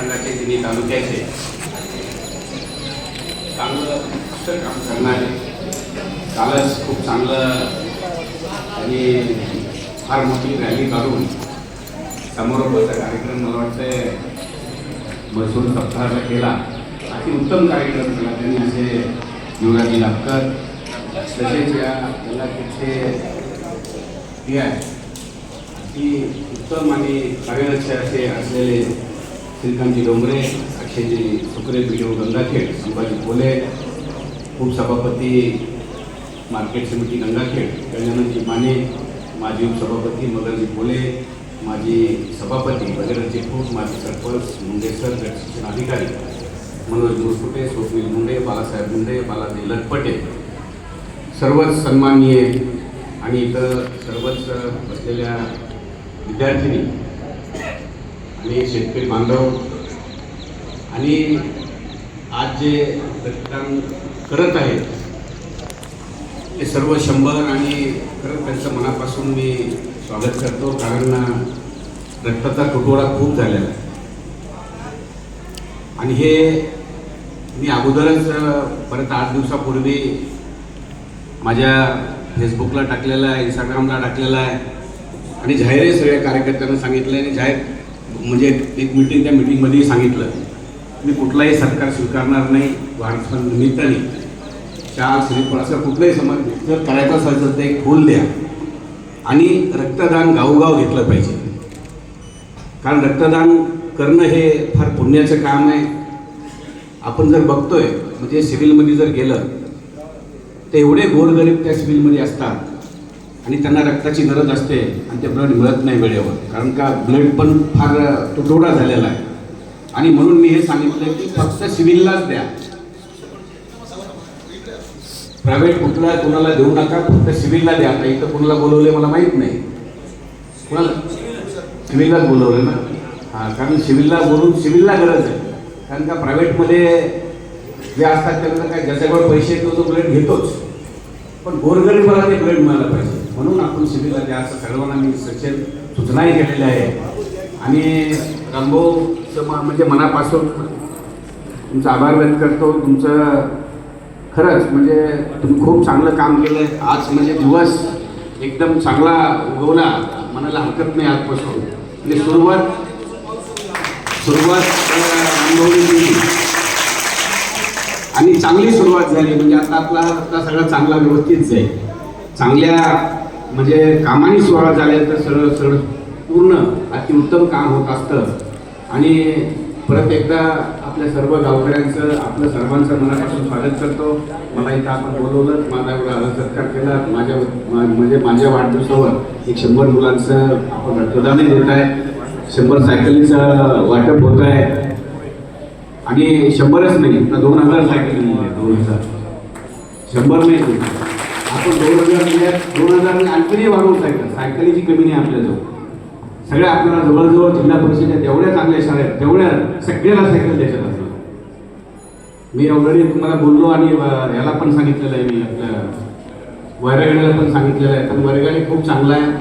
मतदारसंघाचे तिन्ही तालुक्याचे. चांगलं उत्कृष्ट काम करणारे. कालच खूप चांगलं आणि फार मोठी रॅली काढून समारोपाचा कार्यक्रम मला वाटतं महसूल सप्ताहाचा केला. अति उत्तम कार्यक्रम केला. त्यांनी असे युवराजी लाभकर तसेच या इलाक्याचे हे आहे अति उत्तम आणि कार्यरत असे असलेले श्रीकांतजी डोंगरे अक्षयजी सुकरे बी गंगाखेड संभाजी कोले उपसभापती मार्केट समिती गंगाखेड गजाननजी माने माजी उपसभापती मगरजी कोले माजी सभापती भगीरथजी खूप माजी सरपंच मुंडेसर गट शिक्षण अधिकारी मनोज मुरकुटे स्वप्नील मुंडे बालासाहेब मुंडे बालाजी लटपटे सर्वच सन्माननीय आणि इथं सर्वच बसलेल्या विद्यार्थिनी आणि शेतकरी बांधव. आणि आज जे रक्तदान करत आहेत ते सर्व शंभर आणि खरंच त्यांचं मनापासून मी स्वागत करतो कारण रक्ताचा तुटवडा खूप झालेला आहे. आणि हे मी अगोदरच परत आठ दिवसापूर्वी माझ्या फेसबुकला टाकलेलं आहे इंस्टाग्रामला टाकलेलं आहे. आणि जाहीरही सगळ्या कार्यकर्त्यांना सांगितलं आणि जाहीर म्हणजे एक मिटिंग त्या मिटिंगमध्येही सांगितलं मी कुठलाही सरकार स्वीकारणार नाही वाढदिवसा निमित्ताने. शाळा श्रीफळ असं कुठलंही समाज जर करायचं असेल तर ते एक फूल द्या. आणि रक्तदान गावोगाव घेतलं पाहिजे. कारण रक्तदान करणं हे फार पुण्याचं काम आहे. आपण जर बघतोय म्हणजे सिव्हिलमध्ये जर गेलं तर एवढे गोरगरीब त्या सिव्हिलमध्ये असतात. आणि त्यांना रक्ताची गरज असते आणि ते ब्लड मिळत नाही वेळेवर. कारण का ब्लड पण फार तुटवडा झालेला आहे. आणि म्हणून मी हे सांगितलं की फक्त सिव्हिललाच द्या. प्रायव्हेट कुठला कोणाला देऊ नका फक्त सिव्हिलला द्या. आता इथं कोणाला बोलवले मला माहीत नाही. कोणाला? सिव्हिललाच बोलवलं ना? हां कारण सिव्हिलला बोलून सिव्हिलला गरज आहे. कारण का प्रायव्हेटमध्ये जे असतात त्यांना काय ज्याच्याकडे पैसे येतो तो ब्लड घेतोच. पण गोरगरीबाला ते ब्लड मिळायला पाहिजे. म्हणून आपण शिबिरला द्या असं सर्वांना मी सचेत सूचनाही केलेल्या आहे. आणि रामभाऊचं म- म्हणजे मनापासून तुमचा आभार व्यक्त करतो. तुमचं खरंच म्हणजे तुम्ही खूप चांगलं काम केलं आहे आज म्हणजे दिवस एकदम चांगला उगवला. मनाला हरकत नाही आजपासून. म्हणजे सुरुवात सुरुवात अनुभवली आणि चांगली सुरुवात झाली. म्हणजे आता आपला आता सगळा चांगला व्यवस्थित जाईल. चांगल्या म्हणजे कामाने सोहळा झाल्या तर सरळ सरळ पूर्ण अतिउत्तम काम होत असतं. आणि परत एकदा आपल्या सर्व गावकऱ्यांचं आपलं सर्वांचं मनापासून स्वागत करतो. मला इथं आपण बोलवलं माझा एवढा सत्कार केला. माझ्या म्हणजे माझ्या वाढदिवसावर एक शंभर मुलांचं आपण रक्तदानही देत आहे. शंभर सायकलीचं वाटप होत आहे. आणि शंभरच नाही तर दोन हजार सायकल दोन हजार. शंभर नाही. आपण दोन हजार दिल्या दोन हजार म्हणजे आणखीनही वाढवू सायकल सायकलीची कमी नाही आपल्याजवळ सगळ्या आपल्याला जवळजवळ जिल्हा परिषदेत एवढ्या चांगल्या शाळा आहेत तेवढ्या सगळ्याला सायकल द्यायच्यात असतात. मी ऑलरेडी तुम्हाला बोललो आणि याला पण सांगितलेलं आहे मी आपल्या वैरागडेला पण सांगितलेलं आहे. तर वैरागडे खूप चांगला आहे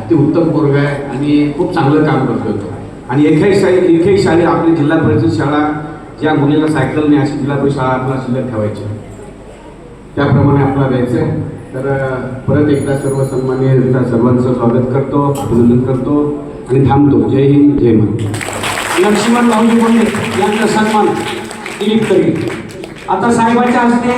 अतिउत्तम पोरगा आहे आणि खूप चांगलं काम करतो तो. आणि एकही शाळे एकही शाळे आपली जिल्हा परिषद शाळा ज्या मुलीला सायकल नाही अशी जिल्हा परिषद शाळा आपल्याला शिल्लक ठेवायची. त्याप्रमाणे आपला द्यायचं आहे तर परत एकदा सर्व सन्मान्य सर्वांचं स्वागत करतो अभिनंदन करतो आणि थांबतो. जय हिंद जय महाराष्ट्र लक्ष्मण भाऊजी बोलले यांचा सन्मान दिलीप करी आता साहेबाच्या हस्ते